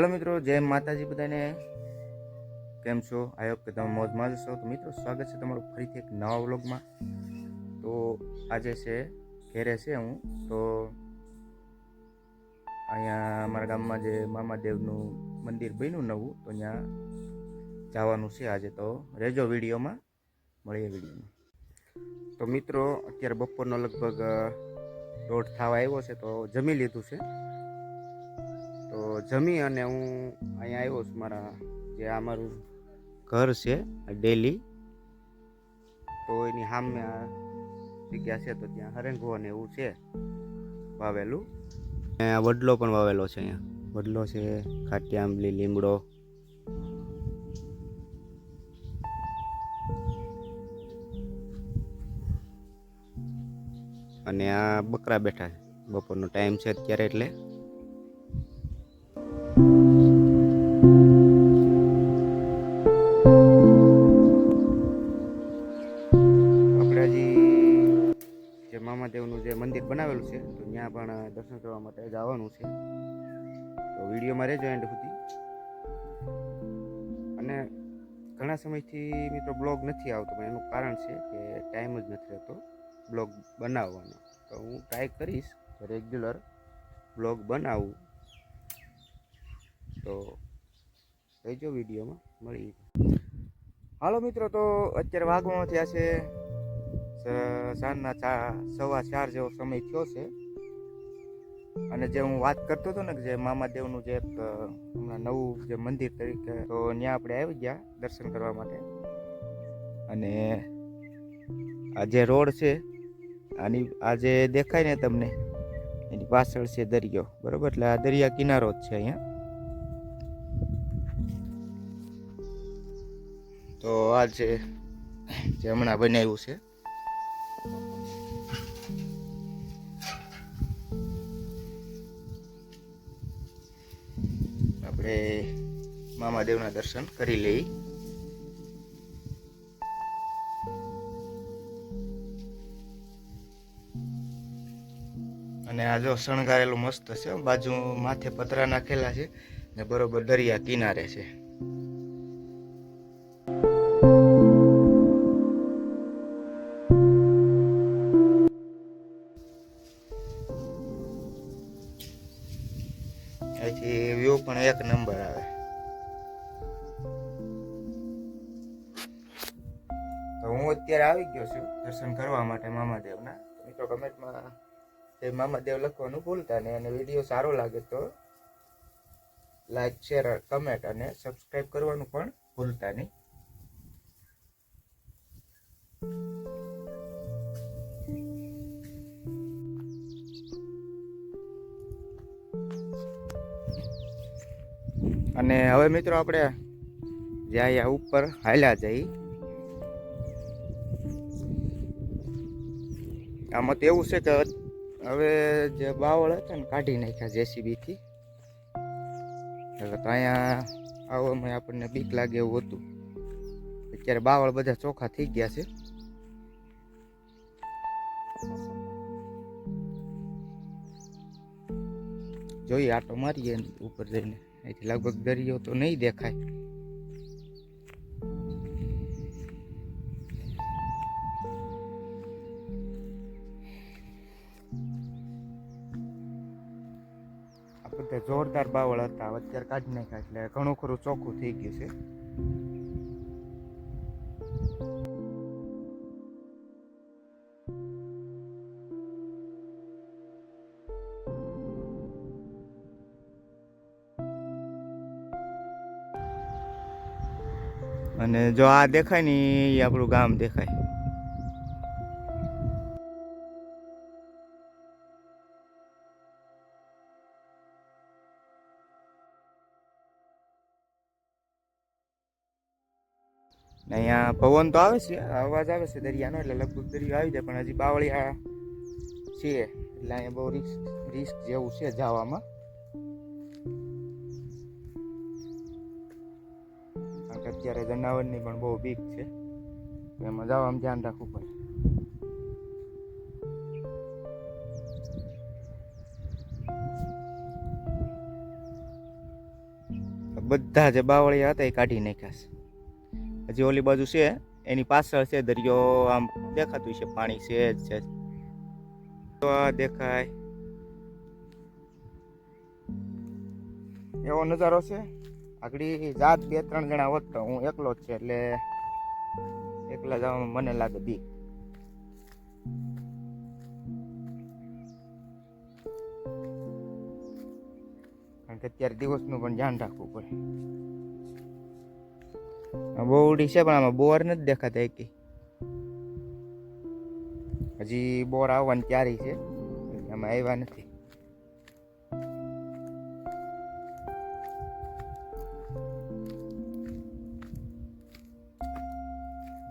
હાલો મિત્રો, જય માતાજી બધાને. કેમ છો? આઈ હોપ કે તમે મોજમાં જ છો. તો મિત્રો, સ્વાગત છે તમારું ફરીથી એક નવા વ્લોગમાં. તો આજે છે, ઘેરે છે હું. તો અહીંયા અમારા ગામમાં જે મામાદેવનું મંદિર બન્યું નવું, તો ત્યાં જવાનું છે આજે. તો રહેજો વિડીયોમાં, મળીએ વિડીયોમાં. તો મિત્રો, અત્યારે બપોરનો લગભગ દોઢ થાવા આવ્યો છે, તો જમી લીધું છે. તો જમી અને હું અહીંયા આવ્યો છું મારા જે આ મારું ઘર છે ડેલી. તો એની સામે આ જગ્યા છે તો ત્યાં હરેંગો અને એવું છે, વાવેલું. વડલો પણ વાવેલો છે અહીંયા. વડલો છે, ખાટી આંબલી, લીમડો. અને આ બકરા બેઠા છે. બપોરનો ટાઈમ છે અત્યારે એટલે. ત્યાં પણ દર્શન કરવા માટે જવાનું છે. તો વિડીયોમાં રહેજો એન્ડ સુધી. અને ઘણા સમયથી મિત્રો બ્લોગ નથી આવતો, પણ એનું કારણ છે કે ટાઈમ જ નથી રહેતો બ્લોગ બનાવવાનો. તો હું ટ્રાય કરીશ રેગ્યુલર બ્લોગ બનાવું. તો રહેજો વિડીયોમાં, મળી હાલો મિત્રો, તો અત્યારે વાગવામાં થયા છે સાંજના સવા ચાર જેવો સમય થયો છે. અને જે હું વાત કરતો હતો ને, જે મામાદેવનું જે એક હમણાં નવું જે મંદિર તરીકે, તો ત્યાં આપણે આવી ગયા દર્શન કરવા માટે. અને આ જે રોડ છે, આની, આ જે દેખાય ને તમને, એની પાછળ છે દરિયો, બરોબર? એટલે આ દરિયા કિનારો જ છે અહીંયા. તો આ જે હમણાં બનાવ્યું છે આપણે મામાદેવના દર્શન કરી લઈ. અને આ જો શણગારેલું મસ્ત છે, બાજુ માથે પતરા નાખેલા છે ને બરોબર દરિયા કિનારે છે. હું અત્યારે આવી ગયો છું દર્શન કરવા માટે મામાદેવના. મિત્રો કમેન્ટમાં તે મામાદેવ લખવાનું ભૂલતા નહીં અને વીડિયો સારો લાગે તો લાઈક, શેર, કમેન્ટ અને સબસ્ક્રાઈબ કરવાનું પણ ભૂલતા નહીં. અને હવે મિત્રો આપણે જાય ઉપર હાલ્યા જઈ આમાં તો એવું છે કે હવે જે બાવળ હતા ને કાઢી નાખ્યા જેસીબી થી. એટલે તો અહીંયા આવવામાં આપણને બીક લાગે એવું હતું. અત્યારે બાવળ બધા ચોખ્ખા થઈ ગયા છે. જોઈએ, આટો મારીએ ઉપર જઈને. અહીંથી લગભગ દરિયો તો નહીં દેખાય. બધા જોરદાર બાવળ હતા. અત્યારે કાઢી નાખ્યા એટલે ઘણું ખરું ચોખ્ખું થઈ ગયું છે. અને જો આ દેખાય ને, એ આપણું ગામ દેખાય. ને અહીંયા પવન તો આવે છે, અવાજ આવે છે દરિયાનો, એટલે લગભગ દરિયો આવી જાય, પણ હજી બાવળિયા છે, એટલે અહીંયા બહુ રિસ્ક રિસ્ક જેવું છે જવામાં. અત્યારે જનાવરની પણ બહુ બીક છે એમાં જવામાં ધ્યાન રાખવું પડે. બધા જે બાવળિયા હતા એ કાઢી નાખ્યા છે. હજી ઓલી બાજુ છે, એની પાછળ છે, દરિયો, આમ દેખાતું છે, પાણી છે જ, છે તો આ દેખાય. એવો નજારો છે. આગળ જાત બે ત્રણ જણા હોત તો હું એકલો જ છે, એટલે એકલા જવામાં મને લાગે બી. અત્યારે દિવસનું પણ ધ્યાન રાખવું પડે. બોવડી છે, પણ આમાં બોર નથી દેખાતા એકી. હજી બોર આવવાની તૈયારી છે આમાં આવ્યા નથી.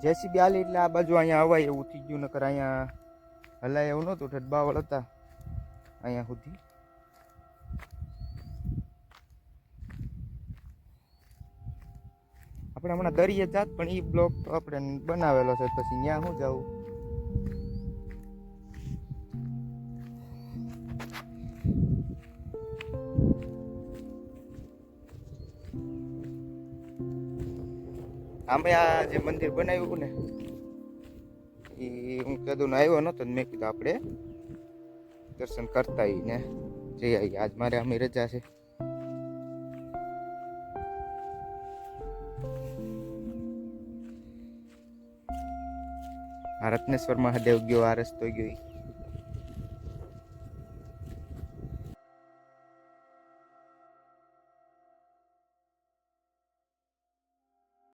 જેસીબી આલી એટલે આ બાજુ અહીંયા અવાય એવું થઈ ગયું, નકર અહીંયા હલાય એવું નહોતું ઠડબાવળ હતા, અહીંયા સુધી. આપણે હમણાં દરિયે જાત, પણ એ બ્લોક આપણે બનાવેલો છે, પછી ત્યાં શું જવું આમે આ જે મંદિર બનાવ્યું ને એ હું કદું આવ્યો નતો ને, મેં કીધું આપણે દર્શન કરતા આવીને જઈ આવીએ. આજ મારે અમે રજા છે. આ રત્નેશ્વર મહાદેવ ગયો આ રસ્તો ગયો.